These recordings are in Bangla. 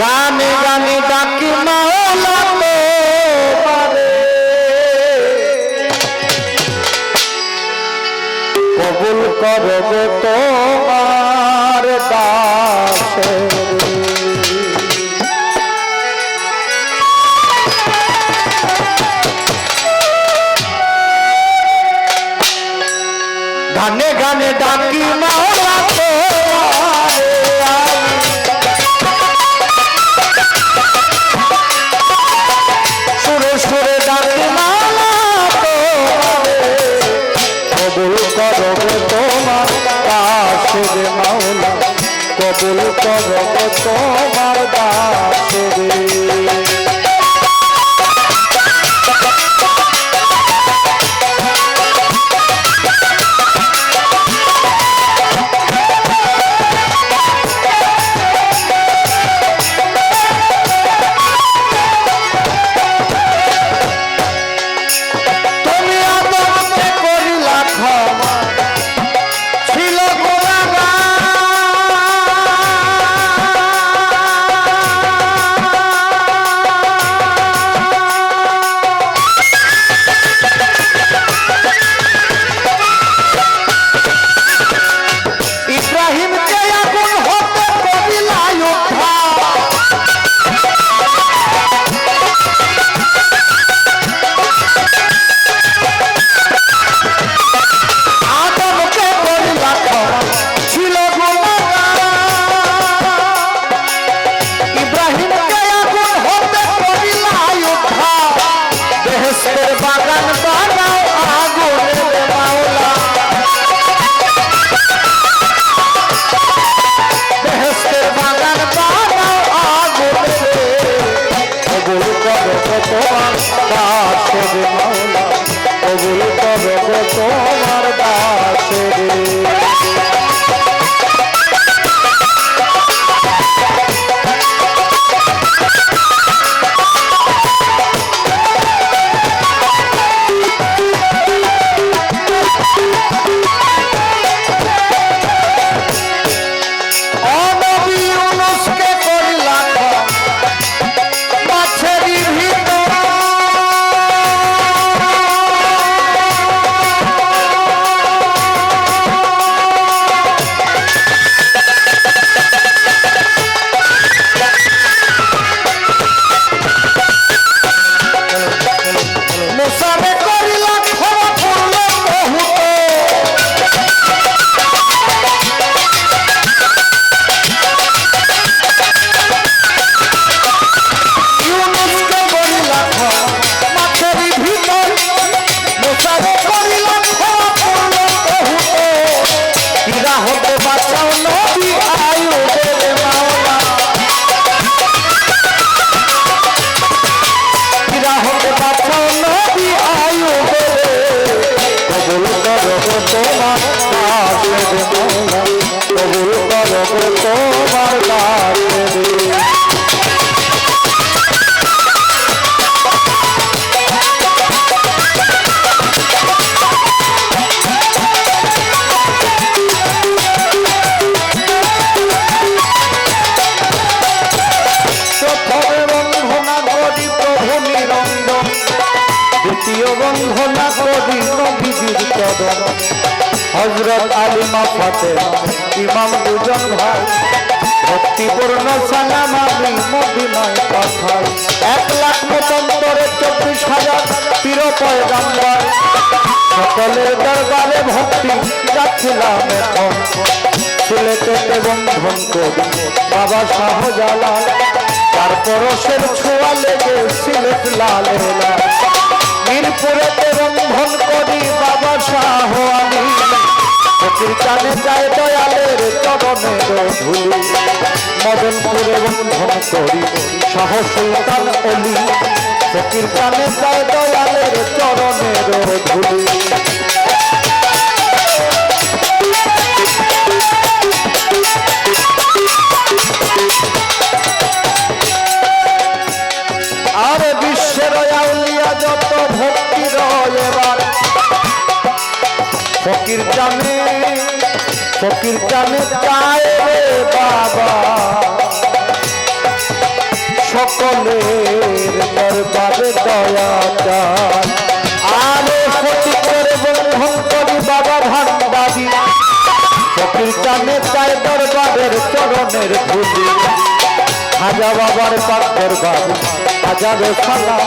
গানে গানে ডাকি মাওলা পারে। কবুল করবে তোমার দাসে রে মাওলা কবুল করবে তোমার দাসে রে তোমার কাছে মাওলা কবুল করবে তোমার হতে বাঁচাও নবী আয়ু দেবে মাওলা হীরা হতে বাঁচাও নবী আয়ু দেবে কবুল করো তোমার দ্বিতীয় বন্ধনা করি নবীজির কদম হজরত আলিমা ফাতে ইমাম দুজন ভাই। ভক্তিপূর্ণ সালাম আমি মদিনায় পাঠাই। এক লাখ মতন্তরে চব্বিশ হাজার পীর পয়গাম্বার। সকলের দরবারে ভক্তি যাচ্ছিলাম এখন। সিলেটেতে বন্ধন করি বাবা শাহজালাল। তার পরশের ছোঁয়া লেগে ধুলি মদনপুরে বন্ধন করি শাহ সুলতান অলি। ফকির কানে যায় দয়ালের চরণের ধুলি ফকির জানে ফকির জানে চায় বাবা। সকলের দরবারে দয়া চান আরে সতী করে বন্ধন করি বাবা ভান্ডারি। ফকির কানে চায় দরবারের চরণের ধুলি। হাজা বাবার পাক দরবার হাজারো সালাম।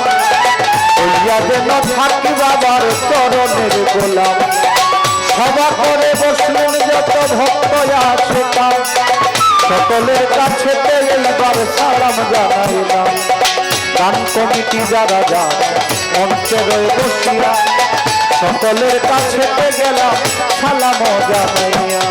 হইয়া যেন থাকি বাবার চরণের গোলাম। সভা করে বসলেন যত ভক্ত আছে তার। সকলের কাছে এইবার সালাম জানাইলাম। গান কমিটি যারা যান মঞ্চে রয়ে বসিয়া সকলের কাছে গেলাম সালাম জানাইয়া।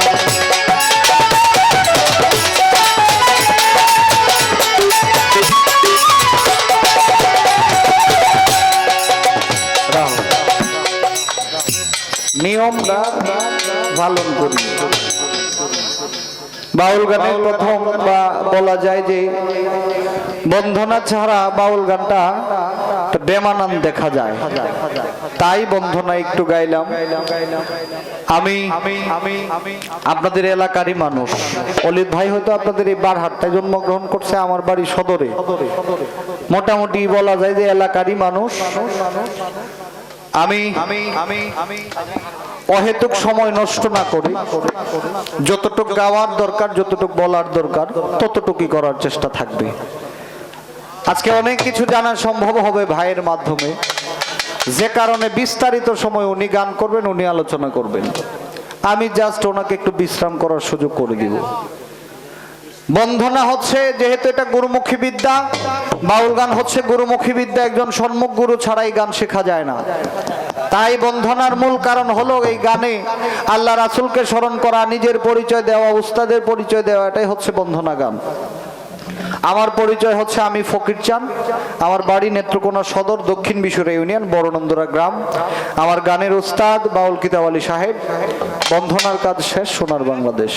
নিয়মটা পালন করি। বাউল গানের প্রথম বা বলা যায় যে বন্ধনা ছাড়া বাউল গানটা বেমানান দেখা যায়। তাই বন্ধনা একটু গাইলাম। আমি, আপনাদের এলাকারই মানুষ। অলিত ভাই হয়তো আপনাদের এই বারহাট্টায় জন্মগ্রহণ করছে আমার বাড়ি সদরে। মোটামুটি বলা যায় যে এলাকারই মানুষ। আমি আমি আমি অহেতুক সময় নষ্ট না করে, যতটুক গাওয়ার দরকার, যতটুক বলার দরকার, ততটুকুই করার চেষ্টা থাকবে। আজকে অনেক কিছু জানা সম্ভব হবে ভাইয়ের মাধ্যমে। যে কারণে বিস্তারিত সময় উনি গান করবেন, উনি আলোচনা করবেন। আমি জাস্ট ওনাকে একটু বিশ্রাম করার সুযোগ করে দিব। বন্ধনা হচ্ছে, যেহেতু এটা গুরুমুখী বিদ্যা, বাউল গান হচ্ছে গুরুমুখী বিদ্যা, একজন সম্মুখ গুরু ছাড়াই গান শেখা যায় না। তাই বন্ধনার মূল কারণ হলো এই গানে আল্লাহ রাসুলকে স্মরণ করা, নিজের পরিচয় দেওয়া, উস্তাদের পরিচয় দেওয়া, এটাই হচ্ছে বন্ধনা গান। আমার পরিচয় হচ্ছে আমি ফকির চান আমার বাড়ি নেত্রকোনা সদর, দক্ষিণ বিশুরা ইউনিয়ন, বড়নন্দরা গ্রাম। আমার গানের উস্তাদ বাউল কিতাব আলী সাহেব, বন্ধনার কাজ শেষ, সোনার বাংলাদেশ।